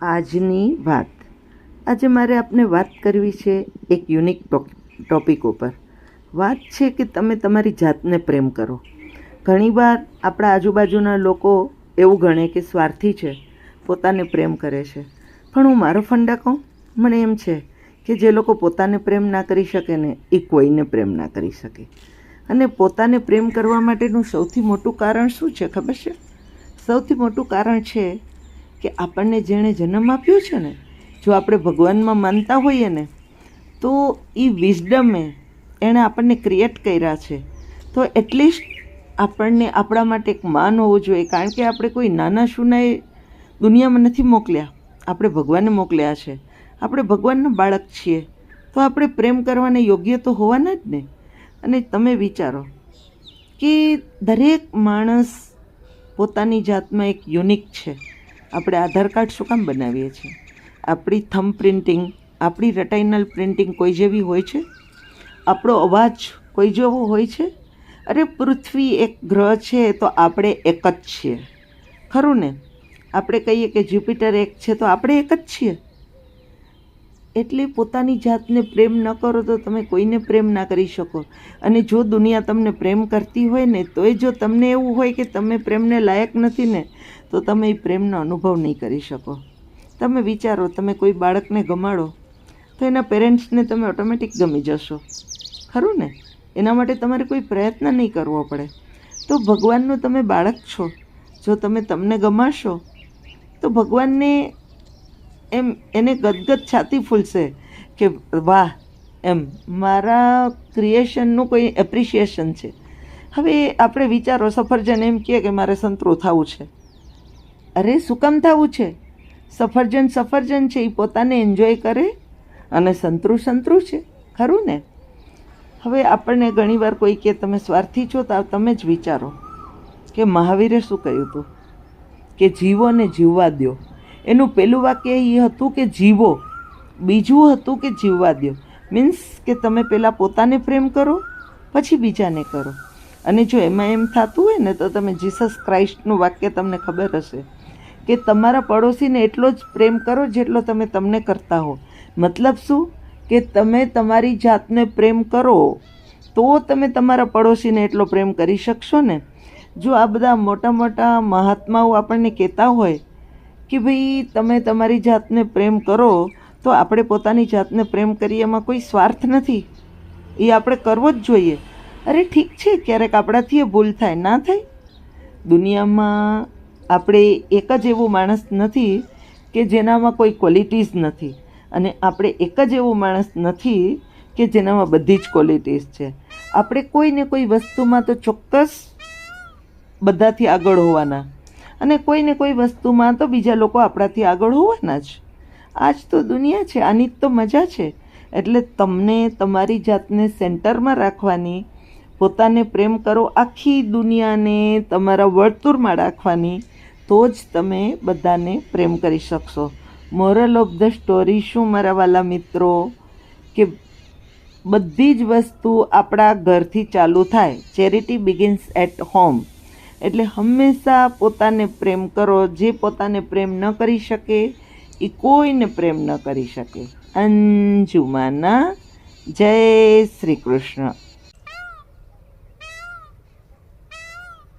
આજની વાત. આજે મારે આપને વાત કરવી છે એક યુનિક ટોપિક ઉપર. વાત છે કે તમે તમારી જાતને પ્રેમ કરો. ઘણીવાર આપણા આજુબાજુના લોકો એવું ગણે કે સ્વાર્થી છે, પોતાને પ્રેમ કરે છે. પણ હું મારો ફંડા કહું? મને એમ છે કે જે લોકો પોતાને પ્રેમ ના કરી શકે ને એ કોઈને પ્રેમ ના કરી શકે. અને પોતાને પ્રેમ કરવા માટેનું સૌથી મોટું કારણ શું છે ખબર છે? સૌથી મોટું કારણ છે કે આપણને જેણે જન્મ આપ્યો છે ને, જો આપણે ભગવાનમાં માનતા હોઈએ ને, તો એ વિઝડમે એણે આપણને ક્રિએટ કર્યા છે. તો એટલીસ્ટ આપણને આપણા માટે એક માન હોવું જોઈએ, કારણ કે આપણે કોઈ નાના શુનાએ દુનિયામાં નથી મોકલ્યા. આપણે ભગવાનને મોકલ્યા છે. આપણે ભગવાનના બાળક છીએ. તો આપણે પ્રેમ કરવાને યોગ્ય તો હોવાના જ ને. અને તમે વિચારો કે દરેક માણસ પોતાની જાતમાં એક યુનિક છે. આપણે આધાર કાર્ડ શું કામ બનાવીએ છીએ? આપણી થમ પ્રિન્ટિંગ આપણી રટાઇનલ પ્રિન્ટિંગ કોઈ જેવી હોય છે? આપણો અવાજ કોઈ જેવો હોય છે? અરે, પૃથ્વી એક ગ્રહ છે તો આપણે એક જ છીએ. ખરું ને? આપણે કહીએ કે જ્યુપિટર એક છે તો આપણે એક જ છીએ. એટલે પોતાની જાતને પ્રેમ ન કરો તો તમે કોઈને પ્રેમ ના કરી શકો. અને જો દુનિયા તમને પ્રેમ કરતી હોય ને, તોય જો તમને એવું હોય કે તમે પ્રેમને લાયક નથી ને, તો તમે એ પ્રેમનો અનુભવ નહીં કરી શકો. તમે વિચારો, તમે કોઈ બાળકને ગમાડો, તો એના પેરેન્ટ્સને તમે ઓટોમેટિક ગમી જશો. ખરું ને? એના માટે તમારે કોઈ પ્રયત્ન નહીં કરવો પડે. તો ભગવાનનું તમે બાળક છો. જો તમે તમને ગમાશો તો ભગવાનને એમ એને ગદગદ છાતી ફૂલશે કે વાહ, એમ મારા ક્રિએશનનું કોઈ એપ્રિશિએશન છે. હવે આપણે વિચારો, સફરજન એમ કહે કે મારે સંતરું થવું છે. અરે, શું કામ થવું છે? સફરજન સફરજન છે એ પોતાને એન્જોય કરે અને સંતરું સંતરું છે, ખરું ને? હવે આપણને ઘણીવાર કોઈ કે તમે સ્વાર્થી છો, તો તમે જ વિચારો કે મહાવીરે શું કહ્યું હતું? કે જીવો ને જીવવા દો એનું પહેલું વાક્ય એ હતું કે જીવો, બીજું હતું કે જીવવા દો મીન્સ કે તમે પહેલાં પોતાને પ્રેમ કરો, પછી બીજાને કરો. અને જો એમાં એમ થતું હોય ને તો તમે જીસસ ક્રાઇસ્ટનું વાક્ય તમને ખબર હશે કે તમારા પડોશીને એટલો જ પ્રેમ કરો જેટલો તમે તમને કરતા હો. મતલબ શું? કે તમે તમારી જાતને પ્રેમ કરો, તો તમે તમારા પડોશીને એટલો પ્રેમ કરી શકશો ને? જો આ બધા મોટા મોટા મહાત્માઓ આપણને કહેતા હોય કે ભાઈ તમે તમારી જાતને પ્રેમ કરો, તો આપણે પોતાની જાતને પ્રેમ કરીએ એમાં કોઈ સ્વાર્થ નથી. એ આપણે કરવો જ જોઈએ. અરે ઠીક છે, ક્યારેક આપણાથી એ ભૂલ થાય. ના થાય? દુનિયામાં આપણે એક જ એવો માણસ નથી કે જેનામાં કોઈ ક્વોલિટીઝ નથી. અને આપણે એક જ એવો માણસ નથી કે જેનામાં બધી જ ક્વોલિટીઝ છે. આપણે કોઈને કોઈ વસ્તુમાં તો ચોક્કસ બધાથી આગળ હોવાના. અને કોઈને કોઈ વસ્તુમાં તો બીજા લોકો આપણાથી આગળ હોવાના જ. આ જ તો દુનિયા છે, આની જ તો મજા છે. એટલે તમને તમારી જાતને સેન્ટરમાં રાખવાની, પોતાને પ્રેમ કરો આખી દુનિયાને તમારા વર્તુળમાં રાખવાની, તો જ તમે બધાને પ્રેમ કરી શકશો. મોરલ ઓફ ધ સ્ટોરી શું મારા વાલા મિત્રો? કે બધી જ વસ્તુ આપણા ઘરથી ચાલુ થાય. ચેરિટી બિગિન્સ એટ હોમ એટલે હંમેશા પોતાને પ્રેમ કરો. જે પોતાને પ્રેમ ન કરી શકે, એ કોઈને પ્રેમ ન કરી શકે. અંજુમાના જય શ્રી કૃષ્ણ.